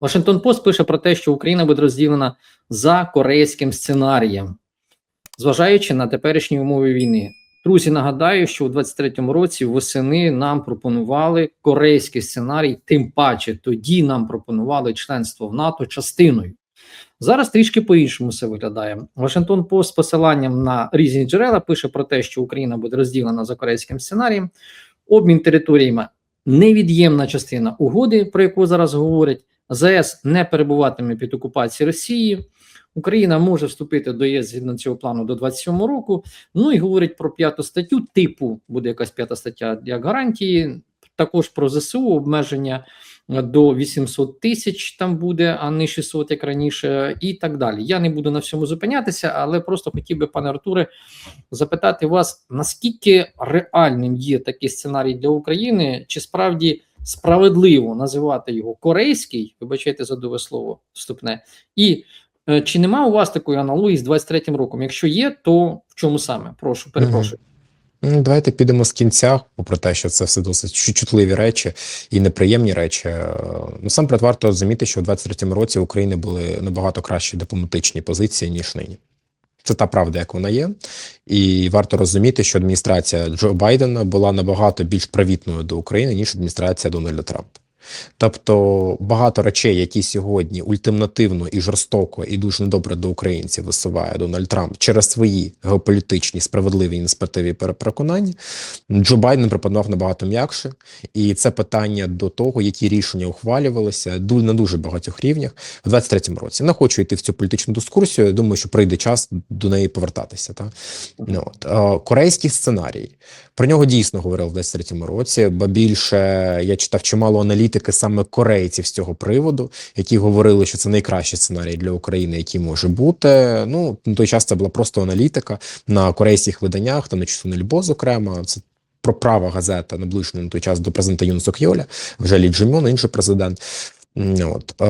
Вашингтон Пост пише про те, що Україна буде розділена за корейським сценарієм, зважаючи на теперішні умови війни. Друзі, нагадаю, що у 23-му році восени нам пропонували корейський сценарій, тим паче тоді нам пропонували членство в НАТО частиною. Зараз трішки по-іншому все виглядає. Вашингтон Пост з посиланням на різні джерела пише про те, що Україна буде розділена за корейським сценарієм. Обмін територіями невід'ємна частина угоди, про яку зараз говорять. ЗС не перебуватиме під окупацією Росії. Україна може вступити до ЄС згідно цього плану до 27 року. Ну і говорить про п'яту статтю, типу буде якась п'ята стаття як гарантії. Також про ЗСУ обмеження до 800 тисяч там буде, а не 600, як раніше, і так далі. Я не буду на всьому зупинятися, але просто хотів би, пане Артуре, запитати вас, наскільки реальним є такий сценарій для України, чи справді справедливо називати його корейський, вибачайте за дове слово вступне, і е, чи нема у вас такої аналогії з 23-м роком? Якщо є, то в чому саме? Прошу, перепрошую. Ну, Давайте підемо з кінця, попри те, що це все досить чутливі речі і неприємні речі. Е, Насамперед варто розуміти, що у 23-му році України були набагато кращі дипломатичні позиції, ніж нині. Це та правда, як вона є, і варто розуміти, що адміністрація Джо Байдена була набагато більш привітною до України, ніж адміністрація Дональда Трампа. Тобто багато речей, які сьогодні ультимативно і жорстоко і дуже недобре до українців висуває Дональд Трамп через свої геополітичні справедливі і несправедливі переконання, Джо Байден пропонував набагато м'якше, і це питання до того, які рішення ухвалювалися на дуже багатьох рівнях в 23-му році. Не хочу йти в цю політичну дискусію. я Думаю, що прийде час до неї повертатися. Та ну от корейський сценарій. Про нього дійсно говорив в 23-му році, бо більше я читав чимало аналітики саме корейців з цього приводу, які говорили, що це найкращий сценарій для України, який може бути. Ну на той час це була просто аналітика на корейських виданнях, там на часу Нельбо, зокрема, це. Про права газета наближена на той час до президента Юн Сок Йоля, вже Лі Джимон, інший президент. От, е,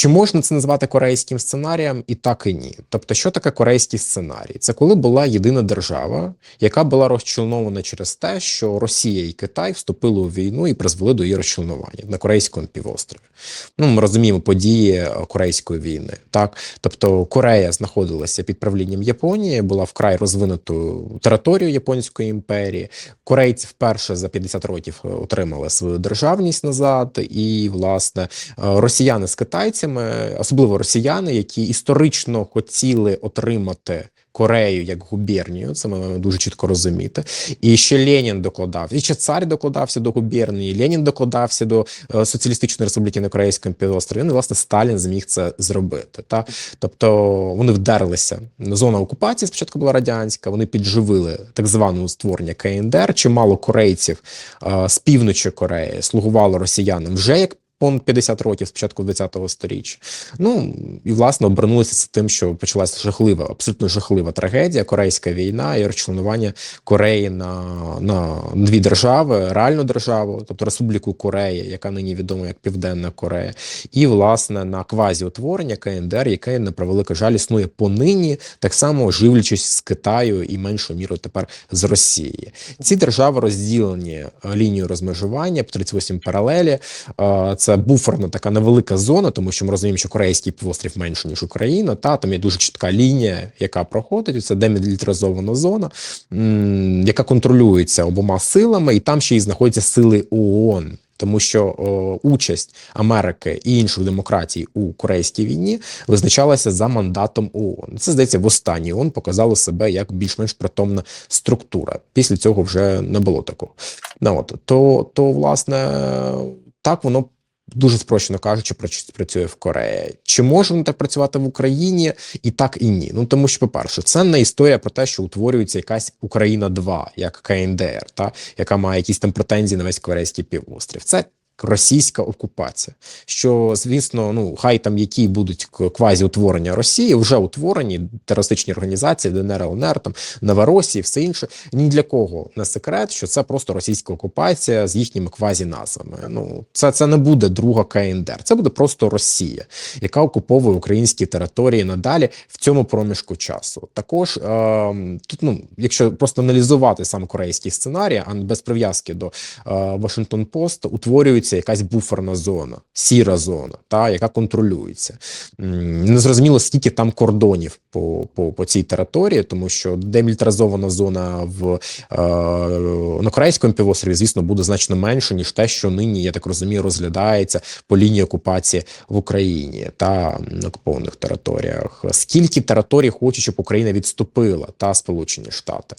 чи можна це назвати корейським сценарієм? І так і ні. Тобто, що таке корейський сценарій? Це коли була єдина держава, яка була розчленована через те, що Росія і Китай вступили у війну і призвели до її розчленування на корейському півострові. Ну, ми розуміємо події е, корейської війни. Так, тобто Корея знаходилася під правлінням Японії, була вкрай розвинутою територією Японської імперії. Корейці вперше за 50 років е, отримали свою державність назад, і власне е, росіяни з китайцями, особливо росіяни, які історично хотіли отримати. Корею як губернію, це ми маємо дуже чітко розуміти. І ще Ленін докладав, і ще цар докладався до губернії, Ленін докладався до е, соціалістичної республіки на Корейському півострові. Ну, власне, Сталін зміг це зробити. Та тобто вони вдерлися. Зона окупації спочатку була радянська. Вони підживили так звану створення КНДР. Чимало корейців е, з півночі Кореї слугувало росіянам вже як понад 50 років з початку 20-го сторіччя. Ну і власне обернулося це тим, що почалася жахлива, абсолютно жахлива трагедія, корейська війна і розчленування Кореї на, на дві держави, реальну державу, тобто Республіку Корея, яка нині відома як Південна Корея, і власне на квазіутворення КНДР, яке на превелике жаль існує понині, так само живлячись з Китаю і меншою мірою тепер з Росії. Ці держави розділені лінією розмежування по 38 паралелі. Е, Це буферна така невелика зона, тому що ми розуміємо, що корейський півострів менше ніж Україна. Та там є дуже чітка лінія, яка проходить. Це демілітаризована зона, яка контролюється обома силами, і там ще й знаходяться сили ООН. Тому що о, участь Америки і інших демократій у корейській війні визначалася за мандатом ООН. Це здається, в останній ООН показало себе як більш-менш притомна структура. Після цього вже не було такого. Ну, от то, то власне так воно. Дуже спрощено кажучи, працює в Кореї. Чи може воно так працювати в Україні? І так, і ні. Ну тому що, по-перше, це не історія про те, що утворюється якась Україна 2 як КНДР, та яка має якісь там претензії на весь корейський півострів. Це російська окупація. Що, звісно, ну хай там які будуть к- квазіутворення Росії, вже утворені терористичні організації, ДНР, ЛНР, там Новоросії, все інше. Ні для кого не секрет, що це просто російська окупація з їхніми квазіназвами. Ну це, це не буде друга КНДР, це буде просто Росія, яка окуповує українські території надалі в цьому проміжку часу. Також е, тут, ну якщо просто аналізувати сам корейський сценарій, а без прив'язки до е, Вашингтон Пост, утворюються формується якась буферна зона, сіра зона, та яка контролюється. Незрозуміло, скільки там кордонів по, по, по цій території, тому що демілітаризована зона в е, на корейському півострові, звісно, буде значно менше ніж те, що нині, я так розумію, розглядається по лінії окупації в Україні та на окупованих територіях. Скільки територій хочуть, щоб Україна відступила та Сполучені Штати,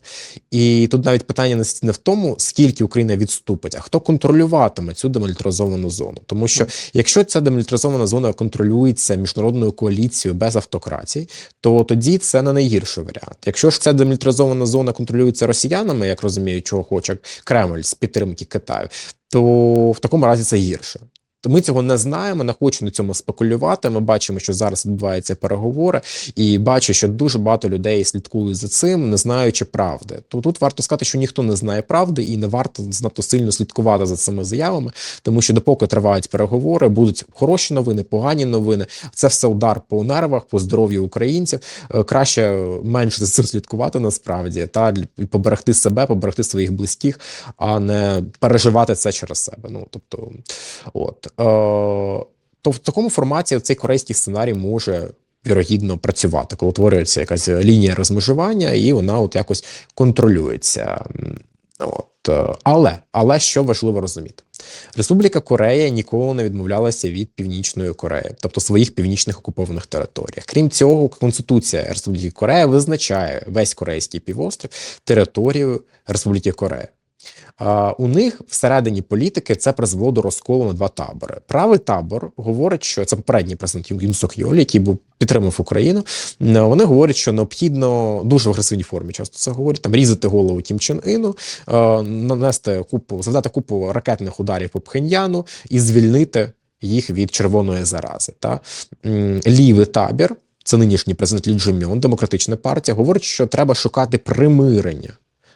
і тут навіть питання не в тому, скільки Україна відступить, а хто контролюватиме цю демілітаризовану зону, тому що якщо ця демілітаризована зона контролюється міжнародною коаліцією без автократій, то тоді це не найгірший варіант. Якщо ж ця демілітаризована зона контролюється росіянами, як розумію, чого хоче Кремль з підтримки Китаю, то в такому разі це гірше. То ми цього не знаємо, не хочу на цьому спекулювати. Ми бачимо, що зараз відбуваються переговори, і бачу, що дуже багато людей слідкують за цим, не знаючи правди. То тут варто сказати, що ніхто не знає правди, і не варто занадто сильно слідкувати за цими заявами, тому що допоки тривають переговори, будуть хороші новини, погані новини. Це все удар по нервах, по здоров'ю українців. Е, Краще менше за цим слідкувати насправді та поберегти себе, поберегти своїх близьких, а не переживати це через себе. Ну тобто, от е, то в такому форматі цей корейський сценарій може. Вірогідно працювати, коли утворюється якась лінія розмежування, і вона от якось контролюється. От е, але але що важливо розуміти, Республіка Корея ніколи не відмовлялася від Північної Кореї, тобто своїх північних окупованих територіях. Крім цього, Конституція Республіки Корея визначає весь корейський півострів територією Республіки Корея. У них всередині політики це призвело до розколу на два табори. Правий табор говорить, що це попередній президент Юн Сок Йоль, який був підтримав Україну. Вони говорять, що необхідно дуже в агресивній формі. Часто це говорять там різати голову Кім Чен Іну, е, нанести купу, завдати купу ракетних ударів по Пхеньяну і звільнити їх від червоної зарази. Та лівий табір. Це нинішній президент Лі Джемьон, демократична партія, говорить, що треба шукати примирення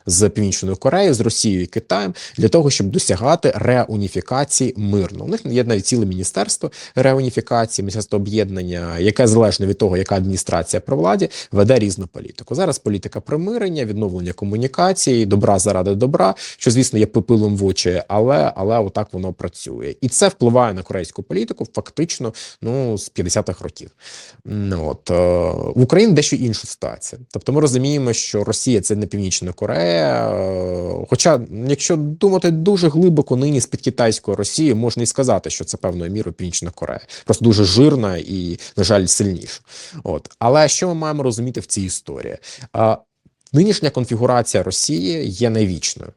з Північною Кореєю, з Росією і Китаєм для того, щоб досягати реуніфікації мирно. У них є навіть ціле міністерство реуніфікації, міністерство об'єднання, яке залежно від того, яка адміністрація при владі, веде різну політику. Зараз політика примирення, відновлення комунікації, добра заради добра, що звісно є пепилом в очі, але але отак воно працює, і це впливає на корейську політику фактично ну з 50-х років. От е, в Україні дещо інша ситуація. Тобто, ми розуміємо, що Росія це не Північна Корея. Е, Хоча, якщо думати дуже глибоко нині з під китайської Росії, можна і сказати, що це певною мірою Північна Корея, просто дуже жирна і, на жаль, сильніша. От, але що ми маємо розуміти в цій історії? Е, Нинішня конфігурація Росії є найвічною.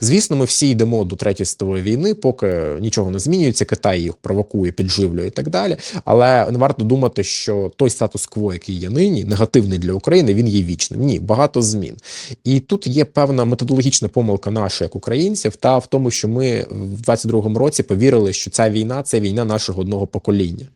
Звісно, ми всі йдемо до третьої світової війни, поки нічого не змінюється. Китай їх провокує, підживлює і так далі. Але не варто думати, що той статус-кво, який є нині, негативний для України, він є вічним. Ні, багато змін. І тут є певна методологічна помилка наша, як українців, та в тому, що ми в 22-му році повірили, що ця війна це війна нашого одного покоління,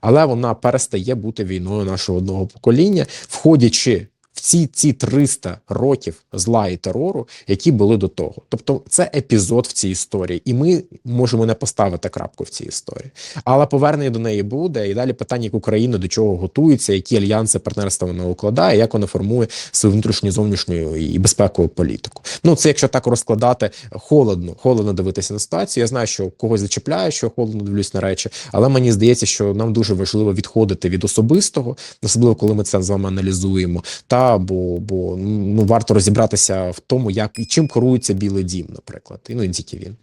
але вона перестає бути війною нашого одного покоління, входячи в ці ці 300 років зла і терору, які були до того. Тобто, це епізод в цій історії, і ми можемо не поставити крапку в цій історії. Але повернення до неї буде. І далі питання, як Україна до чого готується, які альянси партнерства вона укладає, як вона формує свою внутрішню зовнішню і безпекову політику. Ну це якщо так розкладати холодно, холодно дивитися на ситуацію. Я знаю, що когось зачіпляє, що холодно дивлюсь на речі, але мені здається, що нам дуже важливо відходити від особистого, особливо коли ми це з вами аналізуємо. Та бо бо ну варто розібратися в тому, як чим керується Білий Дім, наприклад, і ну і тільки він.